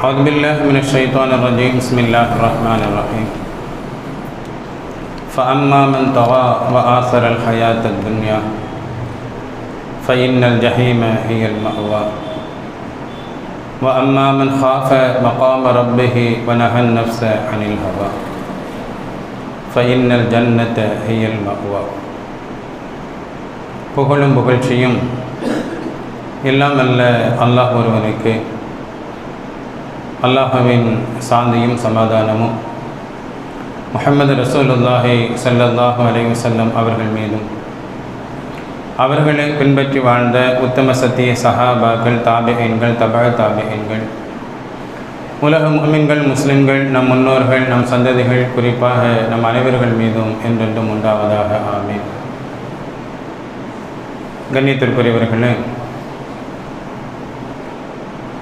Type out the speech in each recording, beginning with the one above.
أعوذ بالله من الشيطان الرجيم بسم الله الرحمن الرحيم فأما من طغى وآثر الحياة الدنيا فإن الجحيم هي المأوى وأما من خاف مقام ربه ونهى النفس عن الهوى فإن الجنة هي المأوى புகழும் புகழ்ச்சியும் எல்லாம் அல்ல அல்லாஹ் ஒருவனுக்கு அல்லாஹுவின் சாந்தியும் சமாதானமும். முஹம்மது ரசூலுல்லாஹி சல்லாஹு அலைஹி வஸல்லம் அவர்கள் மீதும். அவர்களை பின்பற்றி வாழ்ந்த உத்தம சத்திய சஹாபாக்கள் தாபியன்கள் தபா தாபியன்கள். உலக முகமின்கள் முஸ்லிம்கள் நம் முன்னோர்கள் நம் சந்ததிகள் குறிப்பாக நம் அனைவர்கள் மீதும் என்றென்றும் உண்டாவதாக ஆமீன். கண்ணியத்திற்குரியவர்களே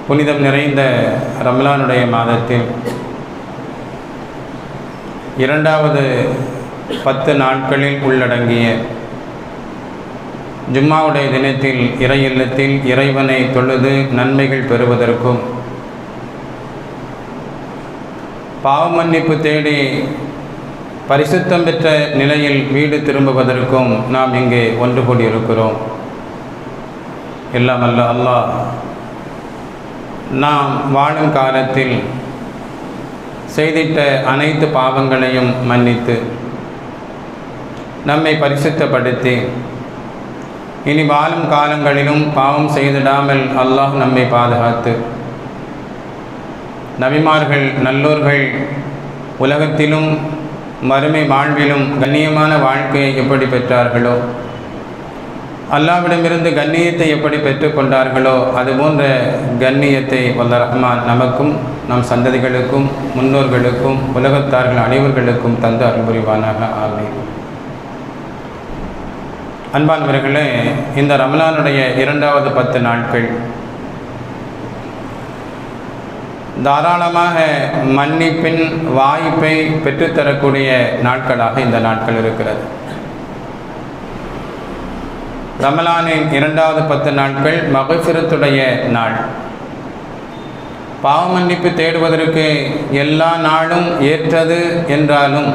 புனிதம் நிறைந்த ரம்லானுடைய மாதத்தில் இரண்டாவது பத்து நாட்களில் உள்ளடங்கிய ஜும்மாவுடைய தினத்தில் இறை இல்லத்தில் இறைவனை தொழுது நன்மைகள் பெறுவதற்கும் பாவ மன்னிப்பு தேடி பரிசுத்தம் பெற்ற நிலையில் வீடு திரும்புவதற்கும் நாம் இங்கே ஒன்று கூடியிருக்கிறோம். எல்லாம் அல்ல அல்லாஹ் நாம் வாழும் காலத்தில் செய்திட்ட அனைத்து பாவங்களையும் மன்னித்து நம்மை பரிசுத்தப்படுத்தி இனி வாழும் காலங்களிலும் பாவம் செய்திடாமல் அல்லாஹ் நம்மை பாதுகாத்து. நபிமார்கள் நல்லோர்கள் உலகத்திலும் மறுமை வாழ்விலும் கண்ணியமான வாழ்க்கையை எப்படி பெற்றார்களோ அல்லாவிடமிருந்து கண்ணியத்தை எப்படி பெற்றுக்கொண்டார்களோ அதுபோன்ற கண்ணியத்தை வல்ல ரஹ்மான் நமக்கும் நம் சந்ததிகளுக்கும் முன்னோர்களுக்கும் உலகத்தார்கள் அனைவர்களுக்கும் தந்து அன்புரிவானாக ஆமீன். அன்பானவர்களே இந்த ரமலானுடைய இரண்டாவது பத்து நாட்கள். தாராளமாக மன்னிப்பின் வாய்ப்பை பெற்றுத்தரக்கூடிய நாட்களாக இந்த நாட்கள் இருக்கிறது. ரமலானின் இரண்டாவது பத்து நாட்கள் மகசிரத்துடைய நாள். பாவமன்னிப்பு தேடுவதற்கு எல்லா நாளும் ஏற்றது என்றாலும்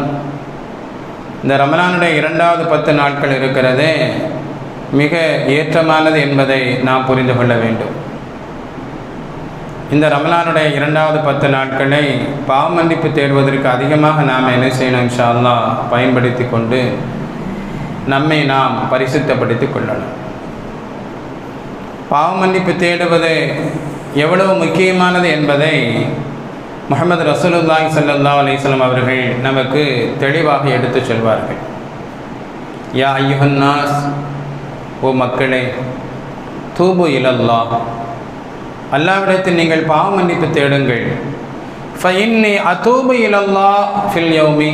இந்த ரமலானுடைய இரண்டாவது பத்து நாட்கள் இருக்கிறதே மிக ஏற்றமானது என்பதை நாம் புரிந்து கொள்ள வேண்டும். இந்த ரமலானுடைய இரண்டாவது பத்து நாட்களை பாவமன்னிப்பு தேடுவதற்கு அதிகமாக நாம் என்ன செய்யணும்? இன்ஷா அல்லாஹ் பயன்படுத்தி கொண்டு நம்மை நாம் பரிசுத்தப்படுத்தி கொள்ளணும் பாவமன்னிப்பு தேடுவது எவ்வளவு முக்கியமானது என்பதை முகமது ரசூலுல்லாய் சல்லா அலிஸ்லாம் அவர்கள் நமக்கு தெளிவாக எடுத்து சொல்வார்கள். யா ஐயுஹன்னாஸ் ஓ மக்களே தூபு இலல்லா அல்லாவிடத்தில் நீங்கள் பாவ மன்னிப்பு தேடுங்கள் ஃபைன்னி அதூபு இலல்லா ஃபில் யௌமி.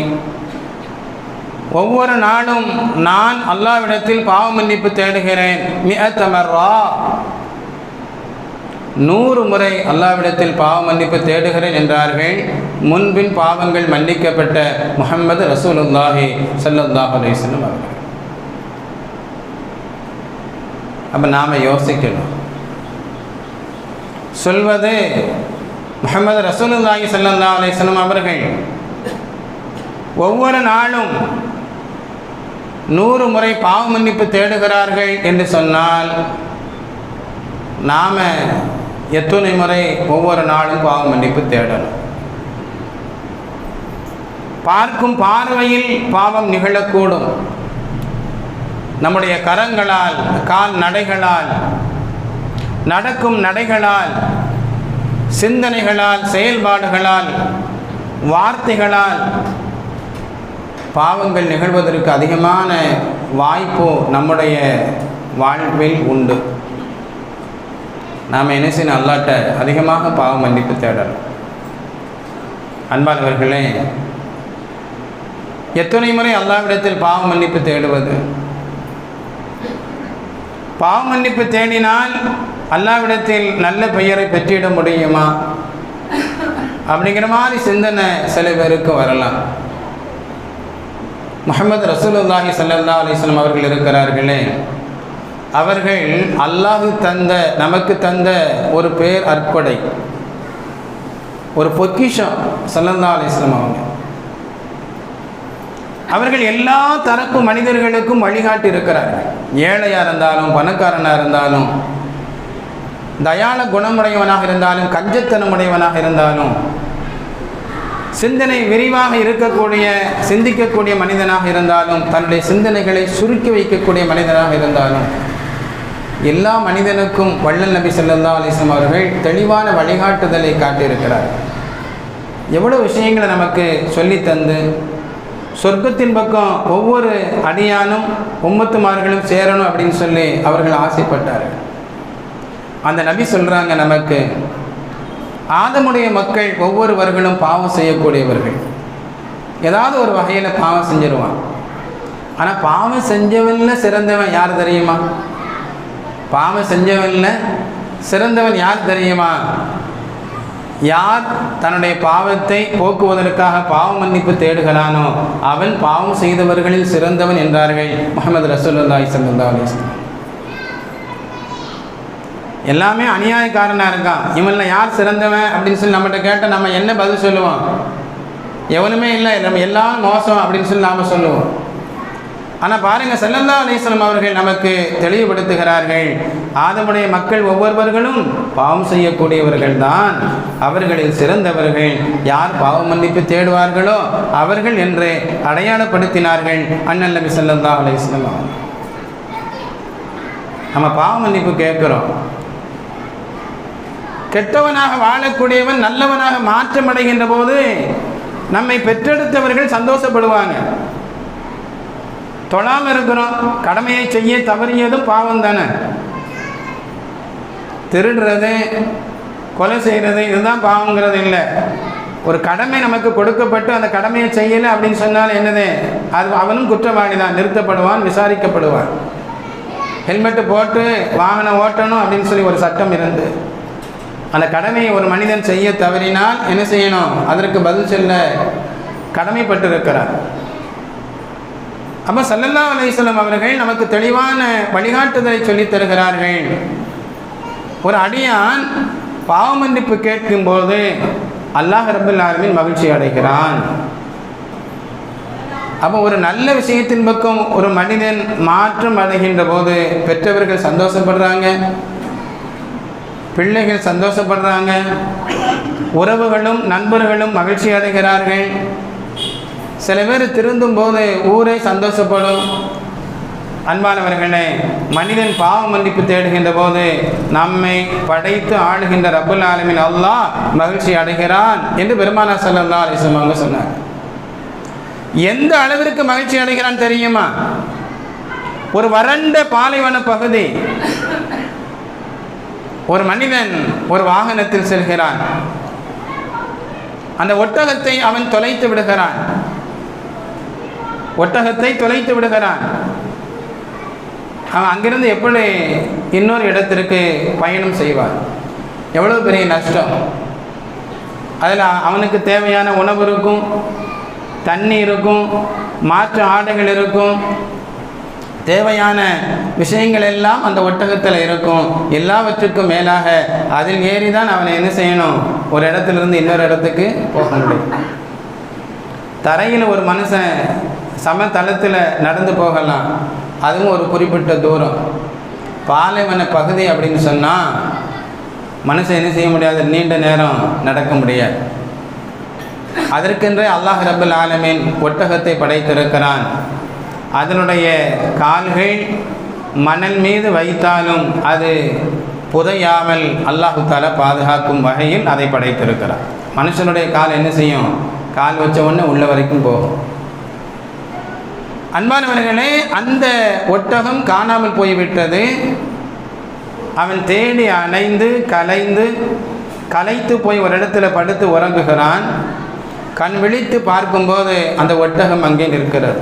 ஒவ்வொரு நாளும் நான் அல்லாவிடத்தில் பாவ மன்னிப்பு தேடுகிறேன். மிஅத்தமர்ரா. நூறு முறை அல்லாவிடத்தில் பாவ மன்னிப்பு தேடுகிறேன் என்றார்கள். முன்பின் பாவங்கள் மன்னிக்கப்பட்ட முகமது ரசூலுல்லாஹி சல்லுல்லாஹ் அலிஸ்லம் அவர்கள். அப்போ நாம் யோசிக்கணும். சொல்வது முகமது ரசூலுல்லாஹி சல்லா அலிஸ்லம் அவர்கள். ஒவ்வொரு நாளும் நூறு முறை பாவ மன்னிப்பு தேடுகிறார்கள் என்று சொன்னால் நாம் எத்தனை முறை ஒவ்வொரு நாளும் பாவ மன்னிப்பு தேடணும். பார்க்கும் பார்வையில் பாவம் நிகழக்கூடும். நம்முடைய கரங்களால் கால் நடைகளால் நடக்கும் நடைகளால் சிந்தனைகளால் செயல்பாடுகளால் வார்த்தைகளால் பாவங்கள் நிகழ்வதற்கு அதிகமான வாய்ப்பு நம்முடைய வாழ்வில் உண்டு. நாம் என்ன செய்யணும்? அல்லாட்ட அதிகமாக பாவ மன்னிப்பு தேடணும். அன்பானவர்களே எத்தனை முறை அல்லாவிடத்தில் பாவ மன்னிப்பு தேடுவது? பாவ மன்னிப்பு தேடினால் அல்லாவிடத்தில் நல்ல பெயரை பெற்றிட முடியுமா? அப்படிங்கிற மாதிரி சிந்தனை சில பேருக்கு வரலாம். முகமது ரசூலுல்லாஹி சல்லா அலிஸ்லாம் அவர்கள் இருக்கிறார்களே. அவர்கள் அல்லாஹு தந்த நமக்கு தந்த ஒரு பேர் அற்படை. ஒரு பொக்கிஷம் ஸல்லல்லாஹு அலிஸ்லாம் அவங்க. அவர்கள் எல்லா தரப்பு மனிதர்களுக்கும் வழிகாட்டி இருக்கிறார்கள். ஏழையாக இருந்தாலும் பணக்காரனாக இருந்தாலும் தயால குணமுடையவனாக இருந்தாலும் கஞ்சத்தனமுடையவனாக இருந்தாலும் சிந்தனை விரிவாக இருக்கக்கூடிய சிந்திக்கக்கூடிய மனிதனாக இருந்தாலும் தன்னுடைய சிந்தனைகளை சுருக்கி வைக்கக்கூடிய மனிதனாக இருந்தாலும் எல்லா மனிதனுக்கும் வள்ளல் நபி ஸல்லல்லாஹு அலைஹி அவர்கள் தெளிவான வழிகாட்டுதலை காட்டியிருக்கிறார். எவ்வளோ விஷயங்களை நமக்கு சொல்லி தந்து சொர்க்கத்தின் பக்கம் ஒவ்வொரு அடியானும் உம்மத்துமார்களும் சேரணும் அப்படின்னு சொல்லி அவர்கள் ஆசைப்பட்டார்கள். அந்த நபி சொல்கிறாங்க நமக்கு ஆதமுடைய மக்கள் ஒவ்வொருவர்களும் பாவம் செய்யக்கூடியவர்கள். ஏதாவது ஒரு வகையில் பாவம் செஞ்சிருவான். ஆனால் பாவம் செஞ்சவன்ல சிறந்தவன் யார் தெரியுமா? பாவம் செஞ்சவன்ல சிறந்தவன் யார் தெரியுமா? யார் தன்னுடைய பாவத்தை போக்குவதற்காக பாவ மன்னிப்பு தேடுகிறானோ அவன் பாவம் செய்தவர்களில் சிறந்தவன் என்றார்கள் முகமது ரசூலுல்லாஹி ஸல்லல்லாஹு அலைஹி வஸல்லம். எல்லாமே அநியாயக்காரனாக இருக்கான். இவனில் யார் சிறந்தவன் அப்படின்னு சொல்லி நம்மகிட்ட கேட்டால் நம்ம என்ன பதில் சொல்லுவோம்? எவனுமே இல்லை. நம்ம எல்லாம் மோசம் அப்படின்னு சொல்லி நாம் சொல்லுவோம். ஆனால் பாருங்கள் செல்லல்லா அலிஸ்லாம் அவர்கள் நமக்கு தெளிவுபடுத்துகிறார்கள். ஆதமுடைய மக்கள் ஒவ்வொருவர்களும் பாவம் செய்யக்கூடியவர்கள் தான். அவர்களில் சிறந்தவர்கள் யார் பாவ மன்னிப்பு தேடுவார்களோ அவர்கள் என்று அடையாளப்படுத்தினார்கள் அண்ணன் நபி செல்லல்லா அலிஸ்லாம் நம்ம பாவ மன்னிப்பு கேட்குறோம். கெட்டவனாக வாழக்கூடியவன் நல்லவனாக மாற்றம் அடைகின்ற போது நம்மை பெற்றெடுத்தவர்கள் சந்தோஷப்படுவாங்க. தொழாமல் இருக்கிறோம். கடமையை செய்ய தவறியதும் பாவம் தானே. திருடுறது கொலை செய்கிறது இதுதான் பாவங்கிறது இல்லை. ஒரு கடமை நமக்கு கொடுக்கப்பட்டு அந்த கடமையை செய்யலை அப்படின்னு சொன்னால் என்னது? அது அவனும் குற்றவாளி தான். நிறுத்தப்படுவான் விசாரிக்கப்படுவான். ஹெல்மெட்டு போட்டு வாகனம் ஓட்டணும் அப்படின்னு சொல்லி ஒரு சட்டம் இருந்து அந்த கடமையை ஒரு மனிதன் செய்ய தவறினால் என்ன செய்யணும்? அதற்கு பதில் சொல்ல கடமைப்பட்டிருக்கிறார். அப்போ சல்லல்லா அலையம் அவர்கள் நமக்கு தெளிவான வழிகாட்டுதலை சொல்லித் தருகிறார்கள். ஒரு அடியான் பாவமன்னிப்பு கேட்கும்போது அல்லாஹ் ரபுல் ஆலமின் மகிழ்ச்சி அடைகிறான். அப்போ ஒரு நல்ல விஷயத்தின் பக்கம் ஒரு மனிதன் மாற்றம் அடைகின்ற போது பெற்றவர்கள் சந்தோஷப்படுறாங்க. பிள்ளைகள் சந்தோஷப்படுறாங்க. உறவுகளும் நண்பர்களும் மகிழ்ச்சி அடைகிறார்கள். சில பேர் திருந்தும் போது ஊரே சந்தோஷப்படும். அன்பானவர்களே மனிதன் பாவ மன்னிப்பு தேடுகின்ற போது நம்மை படைத்து ஆளுகின்ற ரபுல் ஆலமின் அல்லாஹ் மகிழ்ச்சி அடைகிறான் என்று பெருமானா சல்லா அலிஸ்லாம் அவங்க சொன்னார் எந்த அளவிற்கு மகிழ்ச்சி அடைகிறான் தெரியுமா? ஒரு வறண்ட பாலைவன பகுதி ஒரு மனிதன் ஒரு வாகனத்தில் செல்கிறான். அந்த ஒட்டகத்தை அவன் தொலைத்து விடுகிறான். ஒட்டகத்தை தொலைத்து விடுகிறான். அவன் அங்கிருந்து எப்படி இன்னொரு இடத்திற்கு பயணம் செய்வான்? எவ்வளோ பெரிய நஷ்டம். அதில் அவனுக்கு தேவையான உணவு இருக்கும் தண்ணி இருக்கும் மாற்று ஆடைகள் இருக்கும் தேவையான விஷயங்கள் எல்லாம் அந்த ஒட்டகத்தில் இருக்கும். எல்லாவற்றுக்கும் மேலாக அதில் ஏறி தான் அவனை என்ன செய்யணும்? ஒரு இடத்துலேருந்து இன்னொரு இடத்துக்கு போக முடியும் தரையில் ஒரு மனுஷன் சமதளத்தில் நடந்து போகலாம். அதுவும் ஒரு குறிப்பிட்ட தூரம். பாலைவன பகுதி அப்படின்னு சொன்னால் மனுஷன் என்ன செய்ய முடியாது? நீண்ட நேரம் நடக்க முடியாது. அதற்கென்றே அல்லாஹ் ரபுல் ஆலமீன் ஒட்டகத்தை படைத்திருக்கிறான். அதனுடைய கால்கள் மணல் மீது வைத்தாலும் அது புதையாமல் அல்லாஹு தாலா பாதுகாக்கும் வகையில் அதை படைத்திருக்கிறார். மனுஷனுடைய கால் என்ன செய்யும்? கால் வச்ச உடனே உள்ள வரைக்கும் போகும். அன்பானவர்களே அந்த ஒட்டகம் காணாமல் போய்விட்டது. அவன் தேடி அணைந்து கலைந்து கலைத்து போய் ஒரு இடத்துல படுத்து உறங்குகிறான். கண் விழித்து பார்க்கும்போது அந்த ஒட்டகம் அங்கே நிற்கிறது.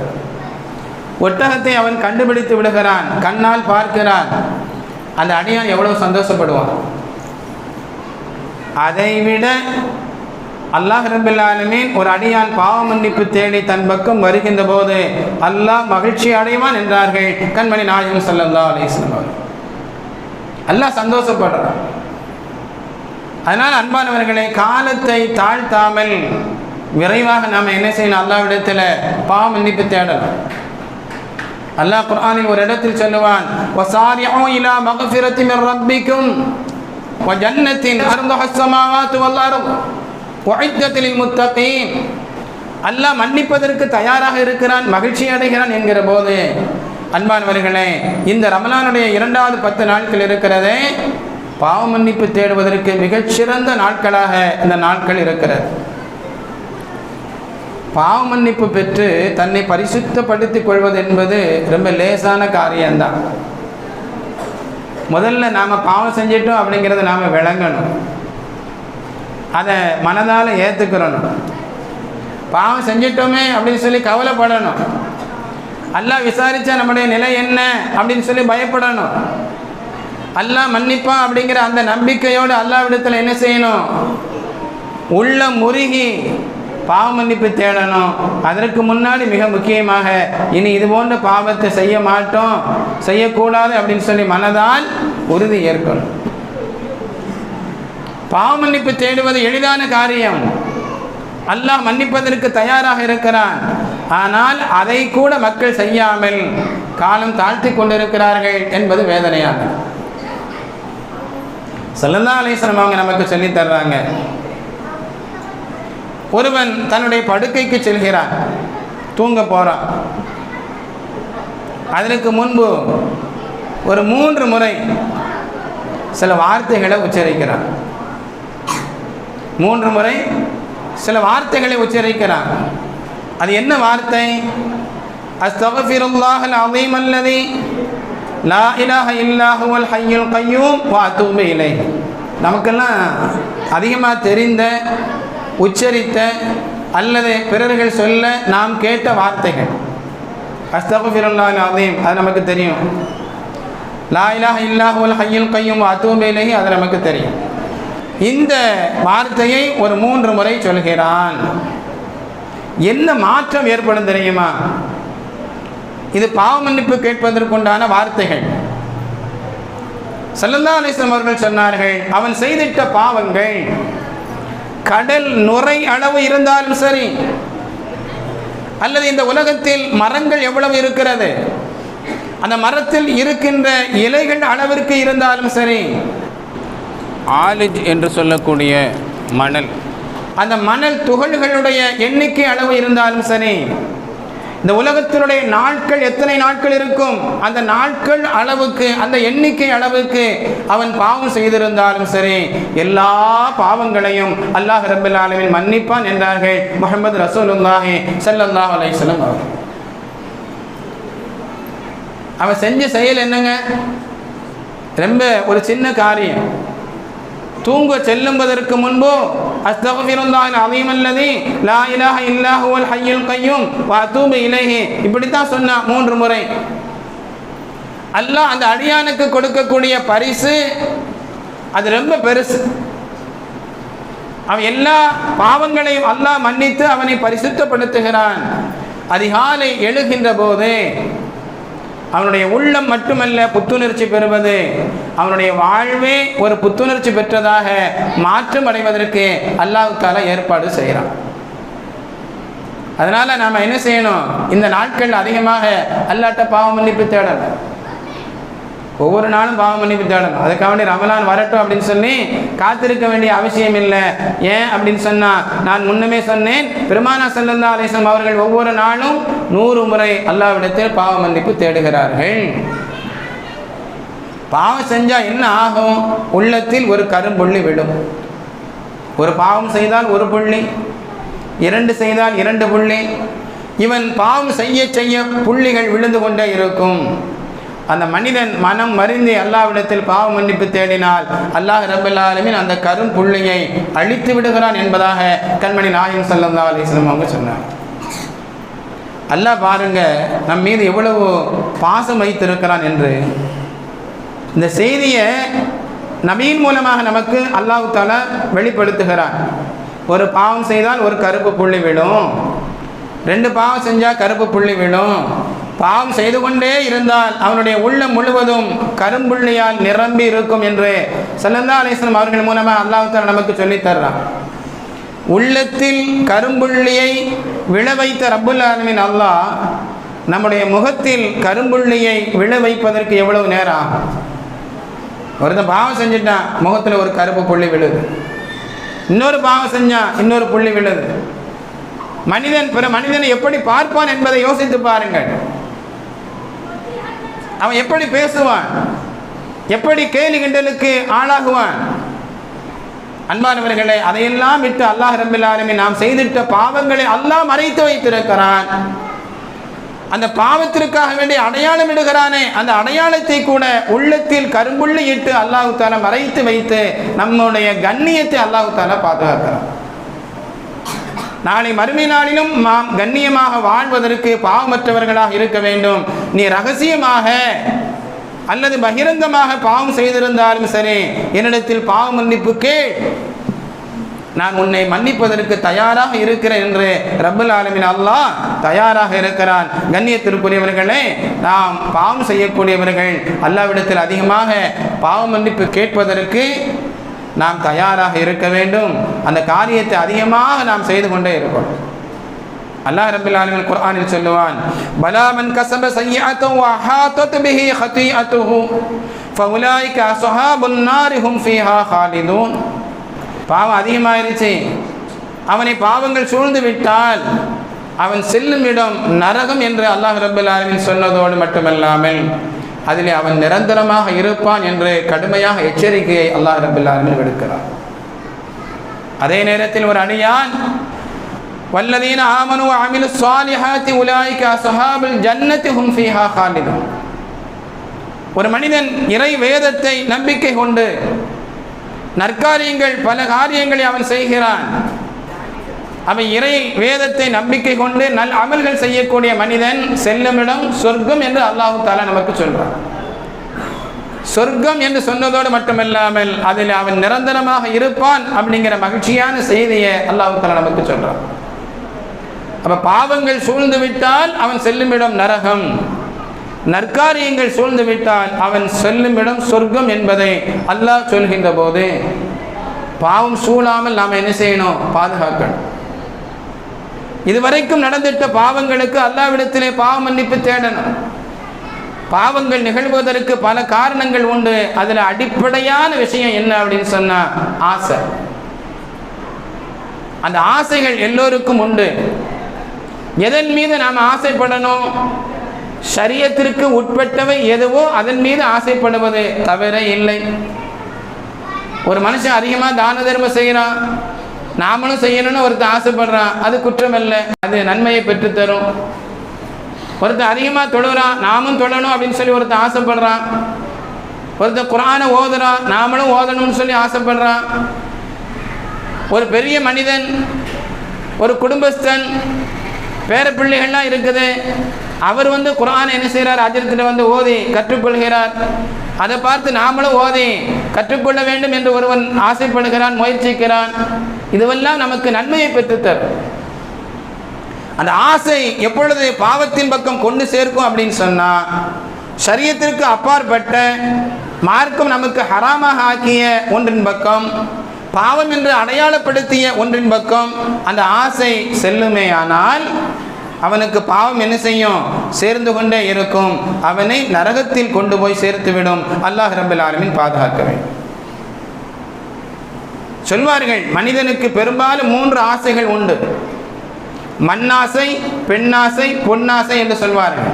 ஒட்டகத்தை அவன் கண்டுபிடித்து விடுகிறான். கண்ணால் பார்க்கிறான். அந்த அடியான் எவ்வளவு சந்தோஷப்படுவான்? அதைவிட அல்லாஹ் ரபில் ஒரு அடியான் பாவ மன்னிப்பு தேடி தன் பக்கம் வருகின்ற போது அல்லாஹ் மகிழ்ச்சி அடைவான் என்றார்கள். கண்மணி நாயகம் சல்லா அலிஸ்லாம் அல்லாஹ் சந்தோஷப்படுறான். அதனால் அன்பானவர்களே காலத்தை தாழ்த்தாமல் விரைவாக நாம் என்ன செய்யணும்? அல்லாவிடத்தில் பாவ மன்னிப்பு தேடலாம் அல்லாஹ் குர்ஆனில் ஒரு இடத்தில் சொல்லுவான் வசாரிஉ இலா மக்ஃபிரத்தி மின் ரப்பிக்கும் வஜன்னத்தின் அர்துஹா ஸமாவாத்து வல் அர்த் உஇத்தத் அல்லாஹ் மன்னிப்பதற்கு தயாராக இருக்கிறான் மகிழ்ச்சி அடைகிறான் என்கிற போது அன்பானவர்களே இந்த ரமலானுடைய இரண்டாவது பத்து நாட்கள் இருக்கிறதே பாவ மன்னிப்பு தேடுவதற்கு மிகச்சிறந்த நாட்களாக இந்த நாட்கள் இருக்கிறது பாவ மன்னிப்பு பெற்று தன்னை பரிசுத்தப்படுத்திக் கொள்வது என்பது ரொம்ப லேசான காரியம்தான். முதல்ல நாம் பாவம் செஞ்சிட்டோம் அப்படிங்கிறத நாம் விளங்கணும். அதை மனதால் ஏற்றுக்கிறணும் பாவம் செஞ்சிட்டோமே அப்படின்னு சொல்லி கவலைப்படணும். அல்லா விசாரித்தா நம்முடைய நிலை என்ன அப்படின்னு சொல்லி பயப்படணும். அல்லாஹ் மன்னிப்பா அப்படிங்கிற அந்த நம்பிக்கையோடு அல்லாவிடத்தில் என்ன செய்யணும்? உள்ள முருகி பாவ மன்னிப்பு தேடணும். அதற்கு முன்னாடி மிக முக்கியமாக இனி இது போன்ற பாவத்தை செய்ய மாட்டோம். செய்யக்கூடாது அப்படின்னு சொல்லி மனதால் உறுதி ஏற்கணும். பாவ மன்னிப்பு தேடுவது எளிதான காரியம். அல்லாஹ் மன்னிப்பதற்கு தயாராக இருக்கிறான். ஆனால் அதை கூட மக்கள் செய்யாமல் காலம் தாழ்த்தி கொண்டிருக்கிறார்கள் என்பது வேதனையாகும். சல்லல்லா அலிஸ்லாம் அவங்க நமக்கு சொல்லித் தர்றாங்க. ஒருவன் தன்னுடைய படுக்கைக்கு செல்கிறான் தூங்க போகிறான் அதற்கு முன்பு ஒரு மூன்று முறை சில வார்த்தைகளை உச்சரிக்கிறான். மூன்று முறை சில வார்த்தைகளை உச்சரிக்கிறான். அது என்ன வார்த்தை? அஸ்தகஃபிருல்லாஹ் அலீம் அல்லதி லா இலாஹ இல்லாஹுவல் ஹையுல் கையும் வா தூமை இலை நமக்கெல்லாம் அதிகமாக தெரிந்த உச்சரித்த அல்லது பிறர்கள் சொல்ல நாம் கேட்ட வார்த்தைகள். அஸ்தகுஃபிருல்லாஹ் அதையும் அது நமக்கு தெரியும். லா இல்லாஹுல் ஹையில் கையும் கய்யூம் அது நமக்கு தெரியும். இந்த வார்த்தையை ஒரு மூன்று முறை சொல்கிறான். என்ன மாற்றம் ஏற்படும் தெரியுமா? இது பாவ மன்னிப்பு கேட்பதற்குண்டான வார்த்தைகள். சல்லல்லா அலிஸ்லாம் அவர்கள் சொன்னார்கள் அவன் செய்திட்ட பாவங்கள். கடல் நுரை அளவு இருந்தாலும் சரி அல்லது இந்த உலகத்தில் மரங்கள் எவ்வளவு இருக்கிறது அந்த மரத்தில் இருக்கின்ற இலைகள் அளவிற்கு இருந்தாலும் சரி ஆலிஜ் என்று சொல்லக்கூடிய மணல். அந்த மணல் துகள்களுடைய எண்ணிக்கை அளவு இருந்தாலும் சரி இந்த உலகத்தினுடைய நாட்கள் எத்தனை நாட்கள் இருக்கும்? அந்த நாட்கள் அளவுக்கு அந்த எண்ணிக்கை அளவுக்கு அவன் பாவம் செய்திருந்தாலும் சரி எல்லா பாவங்களையும் அல்லாஹ் ரபுல் ஆலமின் மன்னிப்பான் என்றார்கள் முகமது ரசூலுல்லாஹி ஸல்லல்லாஹு அலைஹி வஸல்லம் அவர்கள். அவன் செஞ்ச செயல் என்னங்க? ரொம்ப ஒரு சின்ன காரியம். தூங்க செல்லும்பதற்கு முன்பு அஸ்தகஃபிருல்லாஹில் அலீமல்லதி லா இலாஹ இல்லாஹுவல் ஹய்யுல் கையும் வ அதூபு இலைஹி. இப்படித்தான் சொன்னா மூன்று முறை. அல்லாஹ் அந்த அடியானுக்கு கொடுக்கக்கூடிய பரிசு அது ரொம்ப பெருசு. அவன் எல்லா பாவங்களையும் அல்லாஹ் மன்னித்து அவனை பரிசுத்தப்படுத்துகிறான். அதிகாலை எழுகின்ற போது அவனுடைய உள்ளம் மட்டுமல்ல புத்துணர்ச்சி பெறுவது. அவனுடைய வாழ்வே ஒரு புத்துணர்ச்சி பெற்றதாக மாற்றம் அடைவதற்கு அல்லாவுக்கால ஏற்பாடு செய்கிறான். அதனால் நாம் என்ன செய்யணும்? இந்த நாட்கள் அதிகமாக அல்லாட்ட பாவ மன்னிப்பு தேடலை ஒவ்வொரு நாளும் பாவ மன்னிப்பு தேடணும் அதுக்காக வேண்டி ரமலான் வரட்டும் அப்படின்னு சொல்லி காத்திருக்க வேண்டிய அவசியம் இல்லை. ஏன் அப்படின்னு சொன்னால் நான் முன்னமே சொன்னேன் பெருமானா செல்லந்த அலிஸ்லாம் அவர்கள் ஒவ்வொரு நாளும் நூறு முறை அல்லாவிடத்தில் பாவ மன்னிப்பு தேடுகிறார்கள். பாவம் செஞ்சால் என்ன ஆகும்? உள்ளத்தில் ஒரு கரும்புள்ளி விடும். ஒரு பாவம் செய்தால் ஒரு புள்ளி இரண்டு செய்தால் இரண்டு புள்ளி. இவன் பாவம் செய்ய செய்ய புள்ளிகள் விழுந்து கொண்டே இருக்கும். அந்த மனிதன் மனம் மருந்தி அல்லாவிடத்தில் பாவ மன்னிப்பு தேடினால் அல்லாஹ் ரபுல்லாலுமின் அந்த கரும்புள்ளியை அழித்து விடுகிறான் என்பதாக கண்மணி நாயம் சல்லா அலிஸ்லம் அவங்க சொன்னார் அல்லாஹ் பாருங்க நம் மீது எவ்வளவு பாசம் வைத்திருக்கிறான் என்று. இந்த செய்தியை நபியின் மூலமாக நமக்கு அல்லாஹு தாலா வெளிப்படுத்துகிறான். ஒரு பாவம் செய்தால் ஒரு கருப்பு புள்ளி விடும் ரெண்டு பாவம் செஞ்சால் கருப்பு புள்ளி விடும் பாவம் செய்து கொண்டே இருந்தால் அவனுடைய உள்ளம் முழுவதும் கரும்புள்ளியால் நிரம்பி இருக்கும் என்று சல்லந்தா அலிஸ்லாம் அவர்கள் மூலமாக அல்லாஹால நமக்கு சொல்லித் தர்றான். உள்ளத்தில் கரும்புள்ளியை விழ வைத்த ரப்புல் ஆலமின் அல்லாஹ் நம்முடைய முகத்தில் கரும்புள்ளியை விழ வைப்பதற்கு எவ்வளவு நேரம் ஆகும்? ஒருத்தன் பாவம் செஞ்சுட்டான் முகத்தில் ஒரு கருப்பு புள்ளி விழுது. இன்னொரு பாவம் செஞ்சான் இன்னொரு புள்ளி விழுது. மனிதன் பிற மனிதனை எப்படி பார்ப்பான் என்பதை யோசித்து பாருங்கள். அவன் எப்படி பேசுவான்? எப்படி கேலி கிண்டலுக்கு ஆளாகுவான்? அன்பானவர்களே அதையெல்லாம் விட்டு அல்லாஹ் ரபில் நாம் செய்திட்ட பாவங்களை அல்லாஹ் மறைத்து வைத்திருக்கிறான். அந்த பாவத்திற்காக வேண்டிய அடையாளம் இடுகிறானே அந்த அடையாளத்தை கூட உள்ளத்தில் கரும்புள்ளி இட்டு அல்லாஹு தாலா மறைத்து வைத்து நம்முடைய கண்ணியத்தை அல்லாஹு தாலா பாதுகாக்கிறான். நாளை மறுமை நாளிலும் நாம் கண்ணியமாக வாழ்வதற்கு பாவமற்றவர்களாக இருக்க வேண்டும். நீ ரகசியமாக அல்லது பகிரங்கமாக பாவம் செய்திருந்தாலும் சரி என்னிடத்தில் பாவ மன்னிப்பு கேள். நான் உன்னை மன்னிப்பதற்கு தயாராக இருக்கிறேன் என்று ரப்பல் ஆலமின் அல்லாஹ் தயாராக இருக்கிறான். கண்ணியத்திற்குரியவர்களே நாம் பாவம் செய்யக்கூடியவர்கள் அல்லாவிடத்தில் அதிகமாக பாவ மன்னிப்பு கேட்பதற்கு நாம் தயாராக இருக்க வேண்டும். அந்த காரியத்தை அதிகமாக நாம் செய்து கொண்டே இருக்கோம் அல்லாஹ் ரபில் ஆலமின் குர்ஆனில் சொல்லுவான் பலா மன் கஸப சய்யிஅத்தன் வ அஹாத்தத் பிஹி ஹதீஅத்துஹு ஃபஉலாயிக அஸ்ஹாபுன் நாரி ஹும் ஃபீஹா காலிதூன் பாவம் அதிகமாயிருச்சு. அவனை பாவங்கள் சூழ்ந்து விட்டால் அவன் செல்லும் இடம் நரகம் என்று அல்லாஹ் ரபுல் ஆலமின் சொன்னதோடு மட்டுமல்லாமல் அதிலே அவன் நிரந்தரமாக இருப்பான் என்று கடுமையாக எச்சரிக்கையை அல்லாஹ் ரபுல்லாலுமே விடுக்கிறார் அதே நேரத்தில் ஒரு அணியான் வல்லதீன ஆமனு அமிலு சாலிஹாத்தி உலாய்கா சஹாபில் ஜன்னத்தி ஹும் ஃபீஹா ஹாலிதான் ஒரு மனிதன் இறை வேதத்தை நம்பிக்கை கொண்டு நற்காரியங்கள் பல காரியங்களை அவன் செய்கிறான். அவை இறை வேதத்தை நம்பிக்கை கொண்டு நல் அமல்கள் செய்யக்கூடிய மனிதன் செல்லுமிடம் சொர்க்கம் என்று அல்லாஹு தாலா நமக்கு சொல்றான். சொர்க்கம் என்று சொன்னதோடு மட்டுமல்லாமல் அதில் அவன் நிரந்தரமாக இருப்பான் அப்படிங்கிற மகிழ்ச்சியான செய்தியை அல்லாஹு தாலா நமக்கு சொல்றான். அப்ப பாவங்கள் சூழ்ந்து விட்டால் அவன் செல்லுமிடம் நரகம். நற்காரியங்கள் சூழ்ந்து விட்டால் அவன் செல்லுமிடம் சொர்க்கம் என்பதை அல்லாஹ் சொல்கின்ற போது பாவம் சூழாமல் நாம் என்ன செய்யணும்? பாதுகாக்கணும். இதுவரைக்கும் நடந்திட்ட பாவங்களுக்கு அல்லாவிடத்திலே பாவ மன்னிப்பு தேடணும். பாவங்கள் நிகழ்வதற்கு பல காரணங்கள் உண்டு. அதில் அடிப்படையான விஷயம் என்ன அப்படின்னு சொன்னா ஆசை. அந்த ஆசைகள் எல்லோருக்கும் உண்டு. எதன் மீது நாம் ஆசைப்படணும்? சரியத்திற்கு உட்பட்டவை எதுவோ அதன் மீது ஆசைப்படுவது தவிர இல்லை. ஒரு மனுஷன் அதிகமாக தான தர்மம் செய்கிறான். நாமளும் செய்யணும்னு ஒருத்தர் ஆசைப்படுறான். அது குற்றம் இல்லை அது நன்மையை பெற்றுத்தரும். ஒருத்தர் அதிகமாக தொழுகிறான் நாமும் தொழணும் அப்படின்னு சொல்லி ஒருத்தர் ஆசைப்படுறான். ஒருத்தர் குரானை ஓதுறான். நாமளும் ஓதணும்னு சொல்லி ஆசைப்படுறான். ஒரு பெரிய மனிதன் ஒரு குடும்பஸ்தன் பேர பிள்ளைகள்லாம் இருக்குது. அவர் வந்து குரான் என்ன செய்கிறார் அஜரத்தில் வந்து ஓதி கற்றுக்கொள்கிறார். அதை பார்த்து நாமளும் ஓதி கற்றுக்கொள்ள வேண்டும் என்று ஒருவன் ஆசைப்படுகிறான் முயற்சிக்கிறான். இதுவெல்லாம் நமக்கு நன்மையை பெற்றுத்தரும். அந்த ஆசை எப்பொழுது பாவத்தின் பக்கம் கொண்டு சேர்க்கும் அப்படின்னு சொன்னால் சரியத்திற்கு அப்பாற்பட்ட மார்க்கம் நமக்கு ஹராமாக ஆக்கிய ஒன்றின் பக்கம் பாவம் என்று அடையாளப்படுத்திய ஒன்றின் பக்கம் அந்த ஆசை செல்லுமே ஆனால் அவனுக்கு பாவம் என்ன செய்யும்? சேர்ந்து கொண்டே இருக்கும். அவனை நரகத்தில் கொண்டு போய் சேர்த்துவிடும். அல்லாஹ் ரபுல் ஆலமின் பாதுகாக்க வேண்டும். சொல்வார்கள் மனிதனுக்கு பெரும்பாலும் மூன்று ஆசைகள் உண்டு. மண்ணாசை பெண்ணாசை பொன்னாசை என்று சொல்வார்கள்.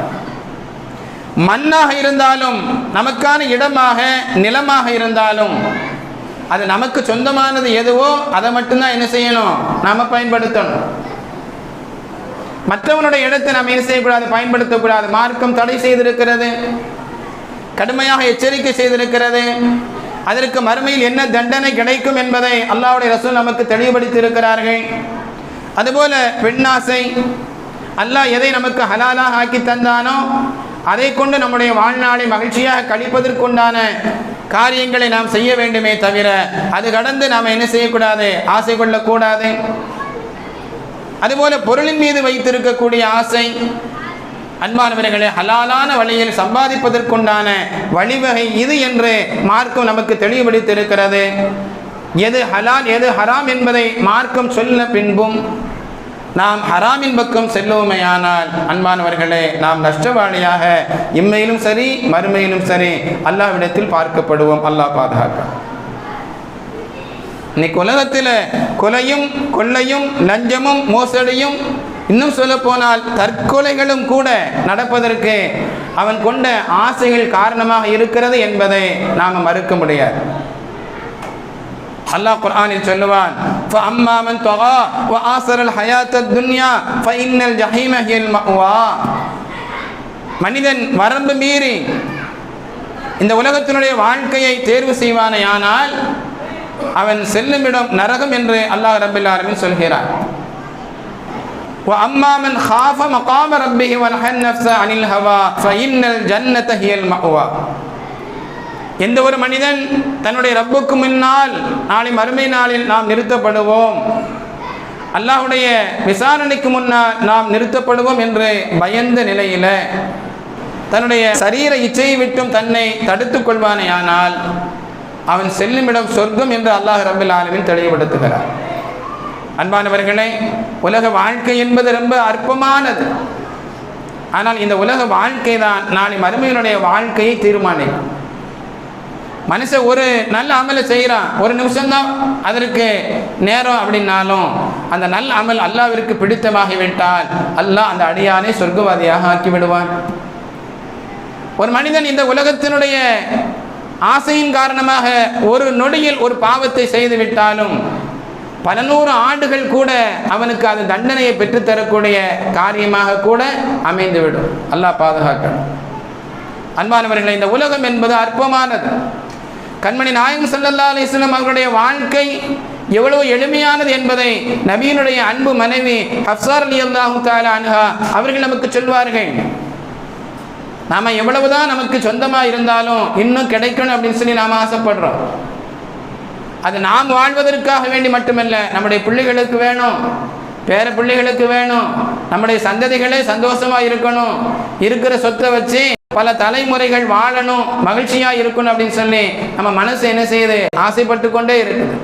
மண்ணாக இருந்தாலும் நமக்கான இடமாக நிலமாக இருந்தாலும் அது நமக்கு சொந்தமானது எதுவோ அதை மட்டும்தான் என்ன செய்யணும்? நாம பயன்படுத்தணும். மற்றவனுடைய இடத்தை நாம் என்ன செய்யக்கூடாது? பயன்படுத்தக்கூடாது. மார்க்கம் தடை செய்திருக்கிறது. கடுமையாக எச்சரிக்கை செய்திருக்கிறது. அதற்கு மறுமையில் என்ன தண்டனை கிடைக்கும் என்பதை அல்லாவுடைய ரசூல் நமக்கு தெளிவுபடுத்தி இருக்கிறார்கள் அதுபோல பெண்ணாசை அல்லாஹ் எதை நமக்கு ஹலாலாக ஆக்கி தந்தானோ அதை கொண்டு நம்முடைய வாழ்நாளை மகிழ்ச்சியாக கழிப்பதற்குண்டான காரியங்களை நாம் செய்ய வேண்டுமே தவிர அது கடந்து நாம் என்ன செய்யக்கூடாது? ஆசை கொள்ளக்கூடாது. அதுபோல பொருளின் மீது வைத்திருக்கக்கூடிய ஆசை. அன்பானவர்களே ஹலாலான வழியில் சம்பாதிப்பதற்குண்டான வழிவகை இது என்று மார்க்கம் நமக்கு தெளிவுபடுத்தியிருக்கிறது. எது ஹலால் எது ஹராம் என்பதை மார்க்கம் சொல்ல பின்பும் நாம் ஹராமின் பக்கம் செல்லுவோமையானால் அன்பானவர்களே நாம் நஷ்டவாளியாக இம்மையிலும் சரி மறுமையிலும் சரி அல்லாவிடத்தில் பார்க்கப்படுவோம். அல்லாஹ் பாதுகாக்க. இன்னைக்கு உலகத்தில் கொலையும் கொள்ளையும் லஞ்சமும் மோசடியும் இன்னும் சொல்ல போனால் தற்கொலைகளும் கூட நடப்பதற்கு அவன் கொண்ட ஆசைகள் காரணமாக இருக்கிறது என்பதை நாம் மறுக்க முடியாது அல்லாஹ் குர்ஆனில் சொல்லுவான் فَأَمَّا مَنْ طَغَى وَآثَرَ الْحَيَاةَ الدُّنْيَا فَإِنَّ الْجَحِيمَ هِيَ الْمَأْوَى மனிதன் வரம்பு மீறி இந்த உலகத்தினுடைய வாழ்க்கையை தேர்வு செய்வானேயானால் அவன் செல்லும் இடம் நரகம் என்று அல்லாஹ் ரபில் ஆலமீன் சொல்கிறான் وَأَمَّا مَنْ خَافَ مَقَامَ رَبِّهِ وَنَهَى النَّفْسَ عَنِ الْهَوَى فَإِنَّ الْجَنَّةَ هِيَ الْمَأْوَى எந்த ஒரு மனிதன் தன்னுடைய ரப்புக்கு முன்னால் நாளை மறுமை நாளில் நாம் நிறுத்தப்படுவோம் அல்லாஹ்வுடைய விசாரணைக்கு முன்னால் நாம் நிறுத்தப்படுவோம் என்று பயந்த நிலையில தன்னுடைய சரீர இச்சையை விட்டும் தன்னை தடுத்துக் கொள்வானேயானால் அவன் செல்லுமிடம் சொர்க்கம் என்று அல்லாஹ் ரபில் ஆலமின் தெளிவுபடுத்துகிறார். அன்பானவர்களே உலக வாழ்க்கை என்பது ரொம்ப அற்பமானது. ஆனால் இந்த உலக வாழ்க்கை தான் நாளை மறுமையினுடைய வாழ்க்கையை தீர்மானிக்கும். மனுஷன் ஒரு நல்ல அமலை செய்கிறான் ஒரு நிமிஷம்தான் அதற்கு நேரம் அப்படின்னாலும் அந்த நல்ல அமல் அல்லாவிற்கு பிடித்தமாகிவிட்டால் அல்லாஹ் அந்த அடியானை சொர்க்கவாதியாக ஆக்கி விடுவான். ஒரு மனிதன் இந்த உலகத்தினுடைய ஆசையின் காரணமாக ஒரு நொடியில் ஒரு பாவத்தை செய்து விட்டாலும் பல நூறு ஆண்டுகள் கூட அவனுக்கு அது தண்டனையை பெற்றுத்தரக்கூடிய காரியமாக கூட அமைந்துவிடும். அல்லாஹ் பாதுகாக்கணும். அன்பானவர்களை இந்த உலகம் என்பது அற்பமானது. கண்மணி நாயகம் சல்லல்லா அலிஸ்லாம் அவர்களுடைய வாழ்க்கை எவ்வளவு எளிமையானது என்பதை நபியினுடைய அன்பு மனைவி ஹப்சார் அலி அல்லாஹு தாலா அன்ஹா அவர்கள் நமக்கு சொல்வார்கள். நாம எவ்வளவுதான் நமக்கு சொந்தமாக இருந்தாலும் இன்னும் கிடைக்கணும் அப்படின்னு சொல்லி நாம் ஆசைப்படுறோம். அது நாம் வாழ்வதற்காக வேண்டி மட்டுமல்ல நம்முடைய பிள்ளைகளுக்கு வேணும் பேர பிள்ளைகளுக்கு வேணும் நம்முடைய சந்ததிகளே சந்தோஷமா இருக்கணும் இருக்கிற சொத்தை வச்சு பல தலைமுறைகள் வாழணும் மகிழ்ச்சியா இருக்கணும் அப்படின்னு சொல்லி நம்ம மனசு என்ன செய்யுது? ஆசைப்பட்டு கொண்டே இருக்குது.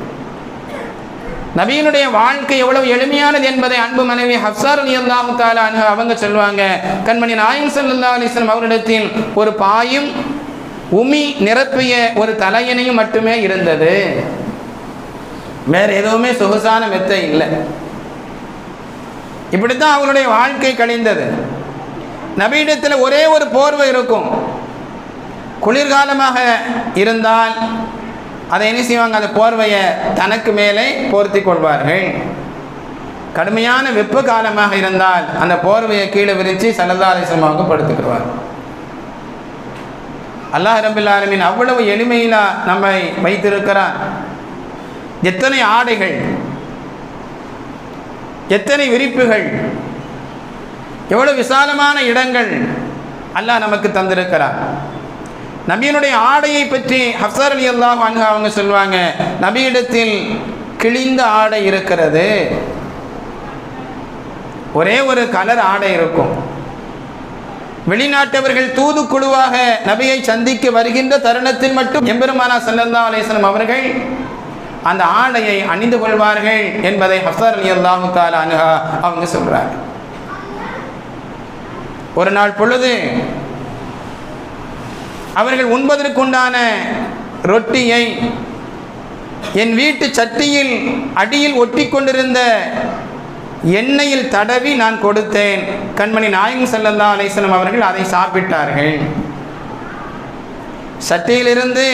நபியினுடைய வாழ்க்கை எவ்வளவு எளிமையானது என்பதை அன்பு மனைவி ஹப்சார் அலி அல்லாஹு தாலா அவங்க சொல்லுவாங்க. கண்மணி நாயம் சல்லா அலிஸ்லாம் அவரிடத்தில் ஒரு பாயும் உமி நிரப்பிய ஒரு தலையணையும் மட்டுமே இருந்தது. வேற எதுவுமே சொகுசான மெத்தை இல்லை. இப்படித்தான் அவருடைய வாழ்க்கை கழிந்தது. நபியிடத்தில் ஒரே ஒரு போர்வை இருக்கும். குளிர்காலமாக இருந்தால் அதை என்ன செய்வாங்க? அந்த போர்வையை தனக்கு மேலே போர்த்தி கொள்வார்கள் கடுமையான வெப்ப காலமாக இருந்தால் அந்த போர்வையை கீழே விரித்து சலதாரிசமாக படுத்துக்கிறார் அல்லாஹ் ரபில் ஆலமின் அவ்வளவு எளிமையிலா நம்மை வைத்திருக்கிறார் எத்தனை ஆடைகள் எத்தனை விரிப்புகள் எவ்வளவு விசாலமான இடங்கள் அல்லாஹ் நமக்கு தந்திருக்கிறார் நபியினுடைய ஆடையை பற்றி ஹப்சார் அலி அல்லாஹ் அன்ஹா அவங்க சொல்லுவாங்க நபியிடத்தில் கிழிந்த ஆடை இருக்கிறது. ஒரே ஒரு கலர் ஆடை இருக்கும். வெளிநாட்டவர்கள் தூதுக்குழுவாக நபியை சந்திக்க வருகின்ற தருணத்தில் மட்டும் எம்பெருமானா சல்லல்லா அலிஸ்லாம் அவர்கள் அந்த ஆடையை அணிந்து கொள்வார்கள் என்பதை ஹப்சார் அலி அல்லாஹு தாலா அவங்க சொல்கிறார் ஒரு நாள் பொழுது அவர்கள் உண்பதற்குண்டான ரொட்டியை என் வீட்டு சட்டியில் அடியில் ஒட்டி கொண்டிருந்த எண்ணெயில் தடவி நான் கொடுத்தேன். கண்மணி நாயகம் செல்லல்லா அலிஸ்லம் அவர்கள் அதை சாப்பிட்டார்கள். சட்டியிலிருந்து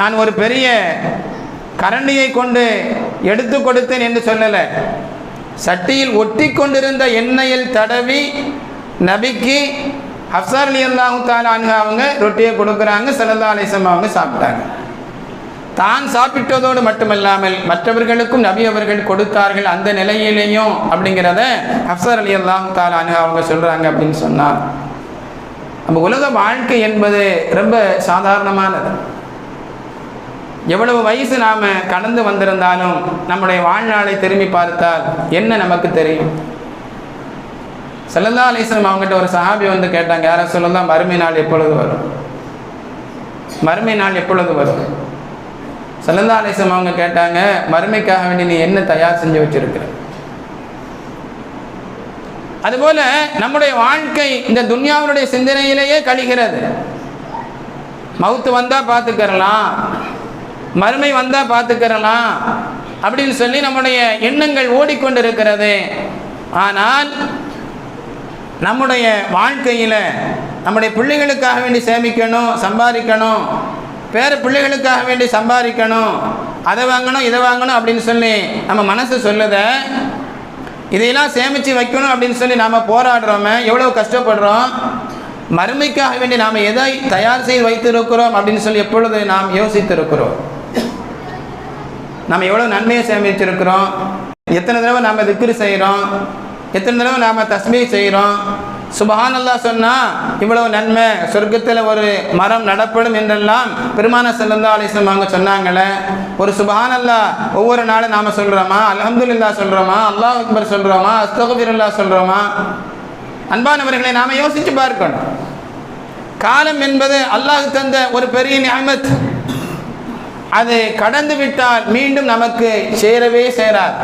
நான் ஒரு பெரிய கரண்டியை கொண்டு எடுத்து கொடுத்தேன் என்று சொல்லலை. சட்டியில் ஒட்டி கொண்டிருந்த எண்ணெயில் தடவி நபிக்கு ஹப்சார் அலி அல்லாஹு தாலா அவங்க ரொட்டியை கொடுக்குறாங்க சல்லல்லா அலிசம் அவங்க சாப்பிட்டாங்க. தான் சாப்பிட்டதோடு மட்டுமல்லாமல் மற்றவர்களுக்கும் நபி அவர்கள் கொடுத்தார்கள் அந்த நிலையிலேயும் அப்படிங்கிறத ஹப்சார் அலி அல்லாஹு தாலா அவங்க சொல்கிறாங்க அப்படின்னு சொன்னார் நம்ம உலக வாழ்க்கை என்பது ரொம்ப சாதாரணமானது. எவ்வளவு வயசு நாம் கடந்து வந்திருந்தாலும் நம்முடைய வாழ்நாளை திரும்பி பார்த்தால் என்ன நமக்கு தெரியும்? செல்லல்லா அலிஸ்லம் அவங்ககிட்ட ஒரு சஹாபி வந்து கேட்டாங்க யாரை சொல்லலாம் மறுமை நாள் எப்பொழுது வரும்? மறுமை நாள் எப்பொழுது வரும்? செல்லல்லா அலிஸ்லம் அவங்க கேட்டாங்க மறுமைக்காக வேண்டி நீ என்ன தயார் செஞ்சு வச்சிருக்கிற? அதுபோல நம்முடைய வாழ்க்கை இந்த துன்யாவினுடைய சிந்தனையிலேயே கழிகிறது. மவுத்து வந்தால் பார்த்துக்கிறலாம் மறுமை வந்தால் பார்த்துக்கிறலாம் அப்படின்னு சொல்லி நம்முடைய எண்ணங்கள் ஓடிக்கொண்டிருக்கிறது. ஆனால் நம்முடைய வாழ்க்கையில் நம்முடைய பிள்ளைகளுக்காக வேண்டி சேமிக்கணும் சம்பாதிக்கணும். பேர பிள்ளைகளுக்காக வேண்டி சம்பாதிக்கணும். அதை வாங்கணும் இதை வாங்கணும் அப்படின்னு சொல்லி நம்ம மனசு சொல்லுத இதையெல்லாம் சேமித்து வைக்கணும் அப்படின்னு சொல்லி நாம் போராடுறோமே எவ்வளோ கஷ்டப்படுறோம்? மறுமைக்காக வேண்டி நாம் எதை தயார் செய்து வைத்திருக்கிறோம் அப்படின்னு சொல்லி எப்பொழுது நாம் யோசித்திருக்கிறோம்? நம்ம எவ்வளோ நன்மையை சேமிச்சிருக்கிறோம்? எத்தனை தடவை நாம் திக்ரு செய்கிறோம் எத்தனை தடவை நாம் தஸ்மீ செய்கிறோம் சுபஹானல்லா சொன்னால் இவ்வளவு நன்மை. சொர்க்கத்தில் ஒரு மரம் நடப்படும் என்றெல்லாம் பெருமான செல்லந்தா அலிஸ்லம் அவங்க சொன்னாங்களே. ஒரு சுபஹானல்லா ஒவ்வொரு நாளும் நாம் சொல்கிறோமா அலமதுல்லா சொல்கிறோமா அல்லாஹ் அக்பர் சொல்கிறோமா அஸ்தகுபிரல்லா சொல்கிறோமா அன்பானவர்களை நாம் யோசித்து பார்க்கணும். காலம் என்பது அல்லாஹ் தந்த ஒரு பெரிய நியமத். அது கடந்து விட்டால் மீண்டும் நமக்கு சேரவே சேராது.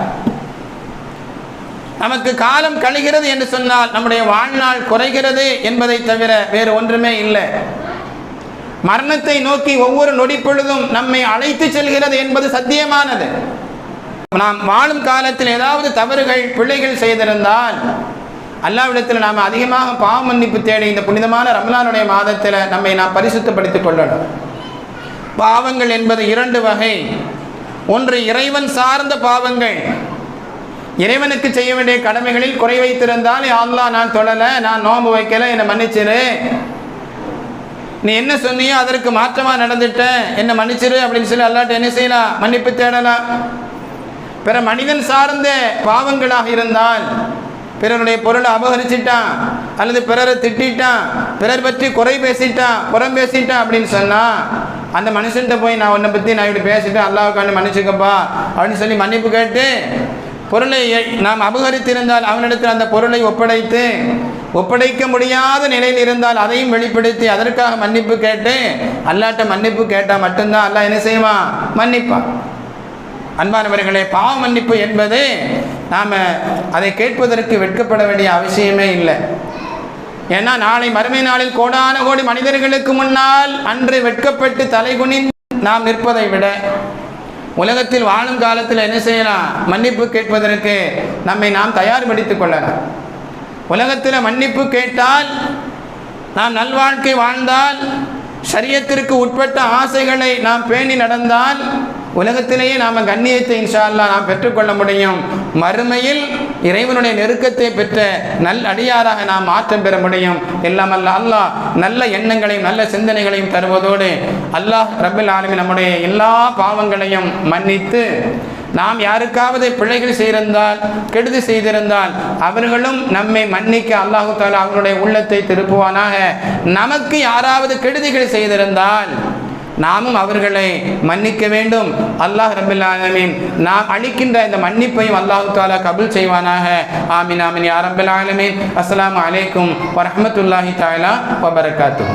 நமக்கு காலம் கழிகிறது என்று சொன்னால் நம்முடைய வாழ்நாள் குறைகிறது என்பதை தவிர வேறு ஒன்றுமே இல்லை. மரணத்தை நோக்கி ஒவ்வொரு நொடி பொழுதும் நம்மை அழைத்து செல்கிறது என்பது சத்தியமானது. நாம் வாழும் காலத்தில் ஏதாவது தவறுகள் பிள்ளைகள் செய்திருந்தால் அல்லாவிடத்தில் நாம் அதிகமாக பாவ மன்னிப்பு தேடி இந்த புனிதமான ரமலானுடைய மாதத்தில் நம்மை நாம் பரிசுத்தப்படுத்திக் கொள்ளணும். பாவங்கள் என்பது இரண்டு வகை. ஒன்று இறைவன் சார்ந்த பாவங்கள் இறைவனுக்கு செய்ய வேண்டிய கடமைகளில் குறை வைத்திருந்தால் அல்லா நான் தொழலை நான் நோம்பு வைக்கலை என்னை மன்னிச்சிரு. நீ என்ன சொன்னியோ அதற்கு மாற்றமாக நடந்துட்டேன். என்னை மன்னிச்சிரு அப்படின்னு சொல்லி அல்லாட்ட என்ன செய்யலாம் மன்னிப்பு தேடலாம் பிற மனிதன் சார்ந்த பாவங்களாக இருந்தால் பிறருடைய பொருளை அபகரிச்சிட்டான் அல்லது பிறரை திட்டான் பிறர் பற்றி குறை பேசிட்டான் புறம் பேசிட்டான் அப்படின்னு சொன்னால் அந்த மனுஷன்கிட்ட போய் நான் உன்னை பற்றி நான் இப்படி பேசிட்டேன் அல்லாவுக்காண்டி மன்னிச்சுக்கப்பா அப்படின்னு சொல்லி மன்னிப்பு கேட்டு பொருளை நாம் அபகரித்திருந்தால் அவனிடத்தில் அந்த பொருளை ஒப்படைத்து ஒப்படைக்க முடியாத நிலையில் இருந்தால் அதையும் வெளிப்படுத்தி அதற்காக மன்னிப்பு கேட்டு அல்லாட்ட மன்னிப்பு கேட்டால் மட்டும்தான் அல்லா என்ன செய்வான் மன்னிப்பான். அன்பானவர்களே பாவ மன்னிப்பு என்பது நாம் அதை கேட்பதற்கு வெட்கப்பட வேண்டிய அவசியமே இல்லை. ஏன்னா நாளை மறுமை நாளில் கோடான கோடி மனிதர்களுக்கு முன்னால் அன்று வெட்கப்பட்டு தலைகுனி நாம் நிற்பதை விட உலகத்தில் வாழும் காலத்தில் என்ன செய்யலாம்? மன்னிப்பு கேட்பதற்கு நம்மை நாம் தயார்படுத்திக் கொள்ளலாம். உலகத்தில் மன்னிப்பு கேட்டால் நாம் நல்வாழ்க்கை வாழ்ந்தால் சரியத்திற்கு உட்பட்ட ஆசைகளை நாம் பேணி நடந்தால் உலகத்திலேயே நாம் கண்ணியத்தை இன்ஷால்லா நாம் பெற்றுக்கொள்ள முடியும். மறுமையில் இறைவனுடைய நெருக்கத்தை பெற்ற நல் அடியாராக நாம் மாற்றம் பெற முடியும். எல்லாம் அல்ல அல்லாஹ் நல்ல எண்ணங்களையும் நல்ல சிந்தனைகளையும் தருவதோடு அல்லாஹ் ரபில் ஆலமி நம்முடைய எல்லா பாவங்களையும் மன்னித்து நாம் யாருக்காவது பிழைகள் செய்திருந்தால் கெடுதி செய்திருந்தால் அவர்களும் நம்மை மன்னிக்க அல்லாஹு தாலா அவர்களுடைய உள்ளத்தை திருப்புவானாக. நமக்கு யாராவது கெடுதிகள் செய்திருந்தால் நாமும் அவர்களை மன்னிக்க வேண்டும். அல்லாஹ் ரபில் நாம் அளிக்கின்ற இந்த மன்னிப்பையும் அல்லாஹு தாலா கபுல் செய்வானாக. ஆமின் ஆமின் யா அஸ்லாம் அலைக்கும் வரமத்துல்லாஹி தாலா வபரகாத்து